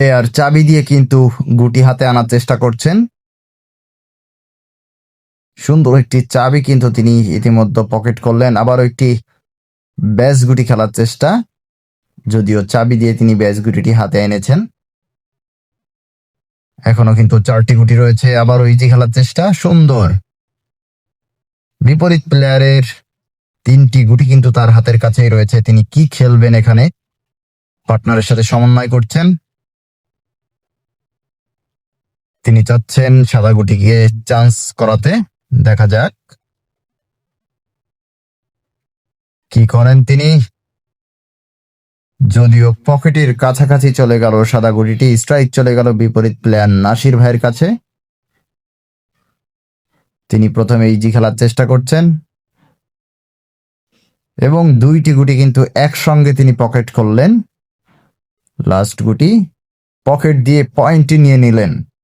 আর চাবি দিয়ে কিন্তু গুটি হাতে আনার চেষ্টা করছেন। সুন্দর একটি চাবি কিন্তু তিনি ইতিমধ্যে পকেট করলেন। আবারও একটি ব্যাস গুটি খেলার চেষ্টা, যদিও চাবি দিয়ে তিনি ব্যাস গুটিটি হাতে এনেছেন। এখনও কিন্তু চারটি গুটি রয়েছে, আবারও ইজি খেলার চেষ্টা, সুন্দর। বিপরীত প্লেয়ারের তিনটি গুটি কিন্তু তার হাতের কাছেই রয়েছে। তিনি কি খেলবেন এখানে? পার্টনারের সাথে সমন্বয় করছেন। তিনি চাচ্ছেন সাদা গুটিকে চান্স করাতে। দেখা যাক। কি করেন তিনি? যদিও পকেটের কাছাকাছি চলে গেল সাদা গুটিটি স্ট্রাইক চলে গেল বিপরীত প্লেয়ার নাসির ভাইয়ের কাছে। তিনি প্রথমে ইজি খেলার চেষ্টা করছেন। এবং দুইটি গুটি কিন্তু একসঙ্গে তিনি পকেট করলেন। লাস্ট গুটি পকেট দিয়ে পয়েন্টটি নিয়ে নিলেন।